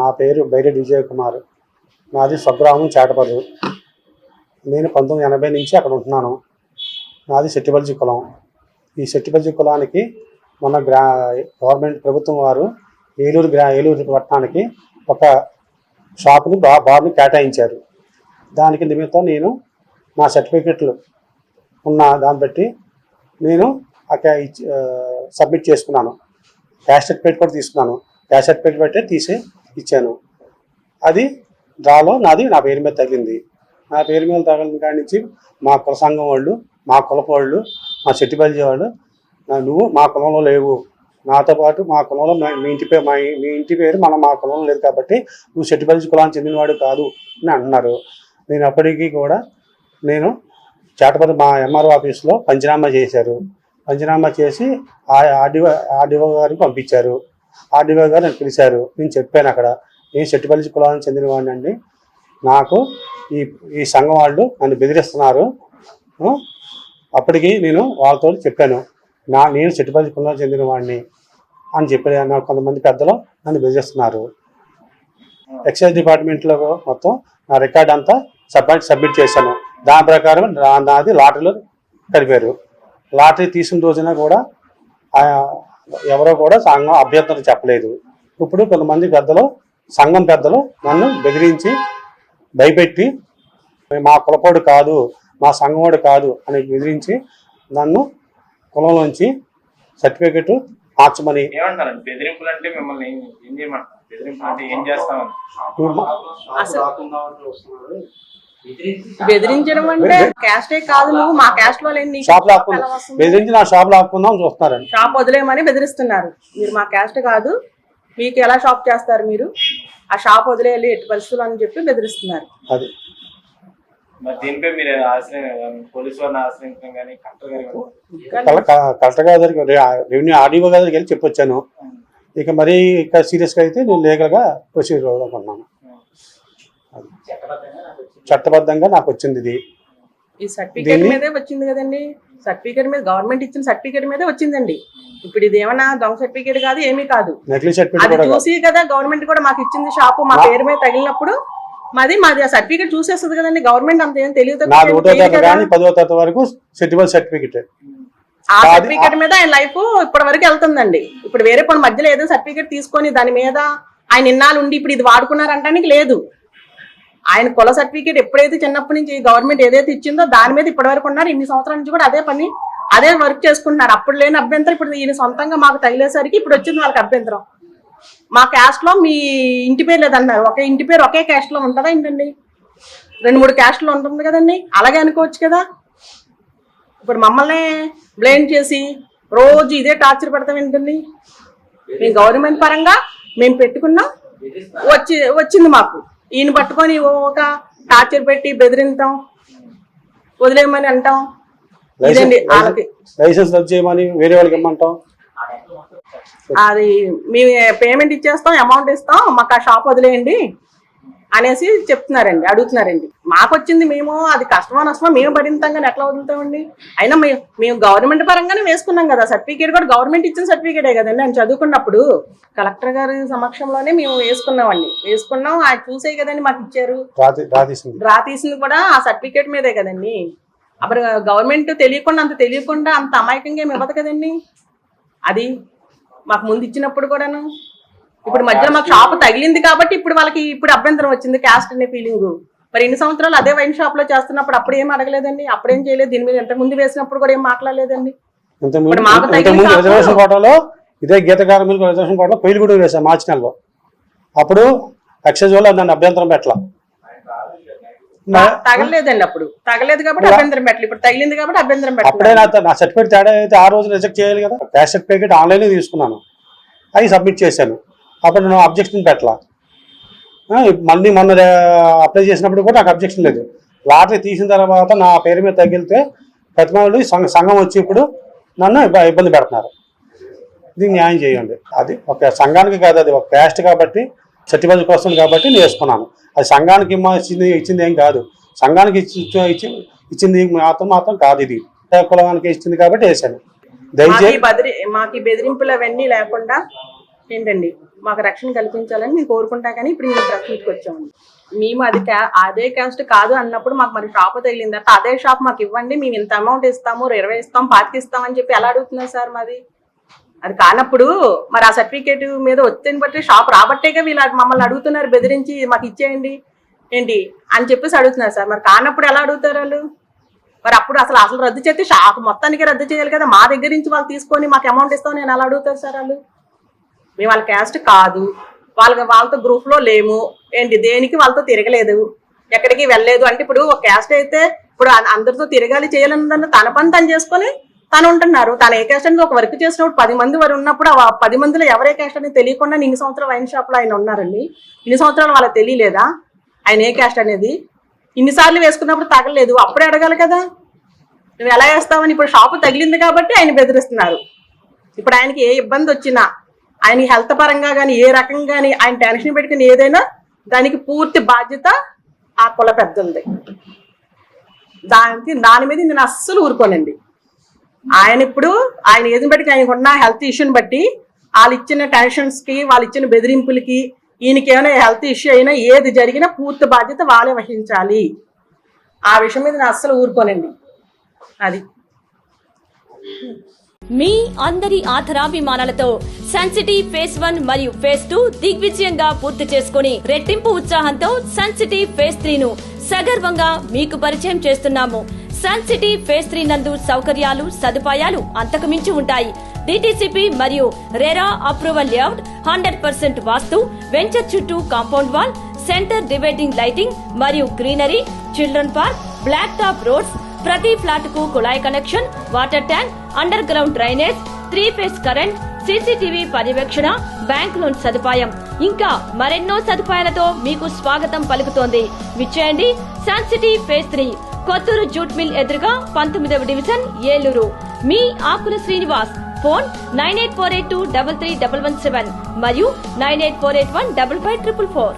నా పేరు బైరెడ్డి విజయ్ కుమార్. నాది స్వగ్రామం చేటపల్లి. నేను పంతొమ్మిది ఎనభై నుంచి అక్కడ ఉంటున్నాను. నాది శెట్టిపల్లి కులం. ఈ శెట్టిపల్లి కులానికి మన గ్రా గవర్నమెంట్ ప్రభుత్వం వారు ఏలూరు గ్రా ఏలూరు పట్టణానికి ఒక షాపుని బా బాబుని కేటాయించారు. దానికి నిమిత్తం నేను నా సర్టిఫికెట్లు ఉన్న దాన్ని బట్టి నేను అక్కడ ఇచ్చి- సబ్మిట్ చేసుకున్నాను. క్యాష్ సర్టిఫికేట్ కూడా తీసుకున్నాను. క్యాష్ సర్టిఫికేట్ బట్టే తీసి ఇచ్చాను. అది డ్రాలో నాది నా పేరు మీద తగిలింది. నా పేరు మీద తగిలిన కాడి నుంచి మా కుల సంఘం వాళ్ళు మా కులపు వాళ్ళు మా చెట్టిపల్లి వాళ్ళు నువ్వు మా కులంలో లేవు. నాతో పాటు మా కులంలో మా- మీ ఇంటి పేరు మా మీ ఇంటి పేరు మన మా కులంలో లేదు కాబట్టి నువ్వు చెట్టిపల్లి కులానికి చెందినవాడు కాదు అని అన్నారు. నేను అప్పటికీ కూడా నేను చేటపల్లి మా ఎంఆర్ఓ ఆఫీస్లో పంచనామా చేశారు. పంచనామా చేసి ఆ ఆర్డీఓ ఆర్డీఓ గారికి పంపించారు. ఆర్డీఓ గారు నన్ను పిలిచారు. నేను చెప్పాను అక్కడ. నేను చెట్టుపల్లి కులానికి చెందిన వాడిని అండి. నాకు ఈ ఈ సంఘం వాళ్ళు నన్ను బెదిరిస్తున్నారు. అప్పటికి నేను వాళ్ళతో చెప్పాను. నా నేను చెట్టుపల్లి కులానికి చెందిన వాడిని అని చెప్పి నాకు కొంతమంది పెద్దలు నన్ను బెదిరిస్తున్నారు. ఎక్సైజ్ డిపార్ట్మెంట్లో మొత్తం నా రికార్డ్ అంతా సబ్మిట్ సబ్మిట్ చేశాను. దాని ప్రకారం నా- నాది లాటరీలో కలిపారు లాటరీ తీసిన రోజున కూడా ఎవరో కూడా సంఘం అభ్యర్థన చెప్పలేదు. ఇప్పుడు కొంతమంది పెద్దలు సంఘం పెద్దలు నన్ను బెదిరించి భయపెట్టి మా కులపోడు కాదు మా సంఘమోడు కాదు అని బెదిరించి నన్ను కులంలోంచి సర్టిఫికెట్ మార్చమని బెదిరించడం అంటే క్యాస్టే కాదు నువ్వు. మా క్యాస్ట్లో లేని షాప్ వస్తుంది? బెదిరించి నా షాప్ లాక్కుందాం చూస్తున్నారండి. షాప్ వదిలేయమని బెదిరిస్తున్నారు. మీరు మా క్యాస్ట్ కాదు. మీకు ఎలా షాప్ చేస్తారు మీరు? ఆ షాప్ వదిలేయాలి ఎట్టి పరిస్థితులు అని చెప్పి బెదిరిస్తున్నారు. అది. మరి దీనిపై మీరు ఆశ్రయం పోలీసు వారిని ఆశ్రయించడం కానీ కలెక్టర్ గారు రెవెన్యూ ఆర్డీఓ గారి దగ్గరికి వెళ్ళి చెప్పొచ్చాను. ఇక మరీ ఇంకా సీరియస్గా అయితే నేను లీగల్గా ప్రొసీడ్ అనుకుంటున్నాను అది. చట్టబద్ధంగా నాకు వచ్చింది ఇది. ఈ సర్టిఫికేట్ మీదే వచ్చింది కదండి. సర్టిఫికేట్ మీద గవర్నమెంట్ ఇచ్చిన సర్టిఫికేట్ మీదే వచ్చిందండి. ఇప్పుడు ఇది ఏమన్నా దొంగ సర్టిఫికేట్ కాదు ఏమీ కాదు. నకిలీ సర్టిఫికేట్ అది. చూసి కదా గవర్నమెంట్ కూడా మాకు ఇచ్చింది షాపు మా పేరు మీద తగిలినప్పుడు మాది మాది ఆ సర్టిఫికేట్ చూసేస్తుంది కదండి. గవర్నమెంట్ అంత ఏం తెలియదు పదో తరగతి వరకు సర్టిఫికేట్ సర్టిఫికేట్ ఆ. సర్టిఫికేట్ మీద ఆయన లైఫ్ ఇప్పటి వరకు వెళ్తుందండి. ఇప్పుడు వేరే పని మధ్యలో ఏదో సర్టిఫికేట్ తీసుకొని దాని మీద ఆయన ఇన్నాళ్ళు ఉండి ఇప్పుడు ఇది వాడుకున్నారంటానికి లేదు. ఆయన కుల సర్టిఫికేట్ ఎప్పుడైతే చిన్నప్పటి నుంచి గవర్నమెంట్ ఏదైతే ఇచ్చిందో దాని మీద ఇప్పటి వరకు ఉన్నారు. ఇన్ని సంవత్సరాల నుంచి కూడా అదే పని అదే వర్క్ చేసుకుంటున్నారు. అప్పుడు లేని అభ్యంతరం ఇప్పుడు ఈయన సొంతంగా మాకు తగిలేసరికి ఇప్పుడు వచ్చింది వాళ్ళకి అభ్యంతరం. మా క్యాస్ట్లో మీ ఇంటి పేరు లేదన్నారు. ఒకే ఇంటి పేరు ఒకే క్యాస్ట్లో ఉంటుందా ఏంటండి? రెండు మూడు క్యాస్ట్లో ఉంటుంది కదండి. అలాగే అనుకోవచ్చు కదా. ఇప్పుడు మమ్మల్ని బ్లేమ్ చేసి రోజు ఇదే టార్చర్ పెడతాం ఏంటండి? మేము గవర్నమెంట్ పరంగా మేము పెట్టుకున్నాం. వచ్చి వచ్చింది మాకు. ఈయన పట్టుకొని ఒక టార్చర్ పెట్టి బెదిరింతాం. వదిలేయమని అంటాం. ఇదండి వాళ్ళకి లైసెన్స్ రద్దు చేయమని వేరే వాళ్ళకి ఇమ్మంటాం? అది మేము పేమెంట్ ఇచ్చేస్తాం అమౌంట్ ఇస్తాం మాకు ఆ షాప్ వదిలేయండి అనేసి చెప్తున్నారండి అడుగుతున్నారండి. మాకు వచ్చింది మేము అది కష్టమో నష్టమో మేము కానీ ఎట్లా వదులుతామండి? అయినా మేము మేము గవర్నమెంట్ పరంగానే వేసుకున్నాం కదా సర్టిఫికేట్ కూడా గవర్నమెంట్ ఇచ్చిన సర్టిఫికేటే కదండి. నేను చదువుకున్నప్పుడు కలెక్టర్ గారి సమక్షంలోనే మేము వేసుకున్నామండి. వేసుకున్నాం అది చూసే కదండి మాకు ఇచ్చారు. డ్రా తీసింది. కూడా ఆ సర్టిఫికేట్ మీదే కదండి. అప్పుడు గవర్నమెంట్ తెలియకుండా అంత తెలియకుండా అంత అమాయకంగా ఏమి ఇవ్వదు కదండి. అది మాకు ముందు ఇచ్చినప్పుడు కూడాను. ఇప్పుడు మధ్యలో మాకు షాప్ తగిలింది కాబట్టి ఇప్పుడు వాళ్ళకి ఇప్పుడు అభ్యంతరం వచ్చింది క్యాస్ట్ అనే ఫీలింగ్ మరి ఎన్ని సంవత్సరాలు అదే వైన్ షాప్లో చేస్తున్నప్పుడు అప్పుడు ఏం అడగలేదండి? అప్పుడేం చేయలేదు? దీని మీద ఎంత ముందు వేసినప్పుడు కూడా ఏం మాట్లాడలేదండి? రిజర్వేషన్ కోటలో ఇదే గీత కార్మికుల రిజర్వేషన్ కోటలో కూడా వేశాను మార్చి నెలలో. అప్పుడు ఎక్సైజ్ వాళ్ళు నన్ను అభ్యంతరం పెట్టాల. తగలలేదండి అప్పుడు. తగలేదు కాబట్టి అభ్యంతరం పెట్టలేదు. ఇప్పుడు తగిలింది కాబట్టి అభ్యంతరం అప్పుడే పెట్టలేదు నా నా సర్టిఫికేట్ తేడా అయితే ఆ రోజు రిజెక్ట్ చేయాలి కదా. క్యాష్ సర్టిఫికేట్ ఆన్లైన్లో తీసుకున్నాను. అవి సబ్మిట్ చేశాను. అప్పుడు నేను అబ్జెక్షన్ పెట్టలా. మళ్ళీ మొన్న అప్లై చేసినప్పుడు కూడా నాకు అబ్జెక్షన్ లేదు. లాటరీ తీసిన తర్వాత నా పేరు మీద తగిలితే ప్రతిమాలు సంఘ- సంఘం వచ్చి ఇప్పుడు నన్ను ఇబ్బ- ఇబ్బంది పెడుతున్నారు. ఇది న్యాయం చేయండి. అది ఒక సంఘానికి కాదు అది ఒక క్యాస్ట్ కాబట్టి సర్టిఫికేట్ కోసం కాబట్టి నేను వేసుకున్నాను. అది సంఘానికి ఇచ్చింది ఇచ్చింది ఏం కాదు. సంఘానికి ఇచ్చి ఇచ్చి- ఇచ్చింది మాత్రం మాత్రం కాదు ఇది. కులానికి ఇచ్చింది కాబట్టి వేసాను. దయచేసి మాకు బెదిరింపులు అవన్నీ లేకుండా ఏంటండి? మాకు రక్షణ కల్పించాలని మేము కోరుకుంటా కానీ ఇప్పుడు మేము డ్రెస్ తీసుకొచ్చాము మేము అది క్యా- అదే క్యాస్ట్ కాదు అన్నప్పుడు మాకు మరి షాప్ తగిలింది అంటే అదే షాప్ మాకు ఇవ్వండి మేము ఇంత అమౌంట్ ఇస్తాము ఇరవై ఇస్తాం పాతికి ఇస్తాం అని చెప్పి ఎలా అడుగుతున్నారు సార్ మాది అది కానప్పుడు మరి ఆ సర్టిఫికేట్ మీద వచ్చిన బట్టి షాప్ రాబట్టేగా వీళ్ళు మమ్మల్ని అడుగుతున్నారు బెదిరించి మాకు ఇచ్చేయండి ఏంటి? అని చెప్పేసి అడుగుతున్నారు సార్. మరి కానప్పుడు ఎలా అడుగుతారు వాళ్ళు? మరి అప్పుడు అసలు అసలు రద్దు చేస్తే షాప్ మొత్తానికి రద్దు చేయాలి కదా. మా దగ్గర నుంచి వాళ్ళు తీసుకొని మాకు అమౌంట్ ఇస్తాం నేను ఎలా అడుగుతారు సార్ వాళ్ళు? మేము వాళ్ళ క్యాస్ట్ కాదు. వాళ్ళ వాళ్ళతో గ్రూప్లో లేము. ఏంటి? దేనికి వాళ్ళతో తిరగలేదు. ఎక్కడికి వెళ్ళలేదు. అంటే ఇప్పుడు ఒక క్యాస్ట్ అయితే ఇప్పుడు అందరితో తిరగాలి చేయాలని తన పని తను చేసుకొని తను ఉంటున్నారు. తను ఏ క్యాస్ట్ అనేది ఒక వర్క్ చేసినప్పుడు పది మంది వారు ఉన్నప్పుడు ఆ పది మందిలో ఎవరే క్యాస్ట్ అనేది తెలియకుండా ఇన్ని సంవత్సరాలు వైన్ షాప్లో ఆయన ఉన్నారండి. ఇన్ని సంవత్సరాలు వాళ్ళకి తెలియలేదా? ఆయన ఏ క్యాస్ట్ అనేది? ఇన్నిసార్లు వేసుకున్నప్పుడు తగలేదు అప్పుడే అడగాలి కదా. నువ్వు ఎలా వేస్తావని? ఇప్పుడు షాపు తగిలింది కాబట్టి ఆయన బెదిరిస్తున్నారు. ఇప్పుడు ఆయనకి ఏ ఇబ్బంది వచ్చినా ఆయన హెల్త్ పరంగా కానీ ఏ రకంగా కానీ ఆయన టెన్షన్ పెట్టుకుని ఏదైనా దానికి పూర్తి బాధ్యత ఆ కుల పెద్దంది దానికి దాని మీద నేను అస్సలు ఊరుకోనండి. ఆయన ఇప్పుడు ఆయన ఏది బట్టి ఆయనకు ఉన్న హెల్త్ ఇష్యూని బట్టి వాళ్ళు ఇచ్చిన టెన్షన్స్కి వాళ్ళు ఇచ్చిన బెదిరింపులకి ఈయనకి ఏమైనా హెల్త్ ఇష్యూ అయినా ఏది జరిగినా పూర్తి బాధ్యత వాళ్ళే వహించాలి. ఆ విషయం మీద నేను అస్సలు ఊరుకోనండి. అది. మీ అందరి ఆధరాభిమానాలతో సన్సిటీ ఫేస్ వన్ మరియు ఫేస్ టూ దిగ్విజయంగా పూర్తి చేసుకుని రెట్టింపు ఉత్సాహంతో సన్సిటీ ఫేస్ త్రీ ను సగర్వంగా మీకు పరిచయం చేస్తున్నాము. సన్ సిటీ ఫేస్ త్రీ నందు సౌకర్యాలు సదుపాయాలు అంతకుమించి ఉంటాయి. డిటిసిపి మరియు RERA approval layout hundred percent vastu venture చుట్టూ compound wall centre dividing lighting మరియు greenery children park black top roads ప్రతి ఫ్లాట్కు కుళాయి connection water tank underground drainage three phase current CCTV పర్యవేక్షణ బ్యాంక్ లోన్ సదుపాయం. ఇంకా మరెన్నో సదుపాయాలతో మీకు స్వాగతం పలుకుతోంది. విచ్చేయండి Sun City phase three Kotturu jute mill ఎదురుగా పంతొమ్మిదవ డివిజన్ ఏలూరు. మీ Akula Srinivas phone nine eight four eight two double three double one seven మరియు nine eight four eight one double five triple four.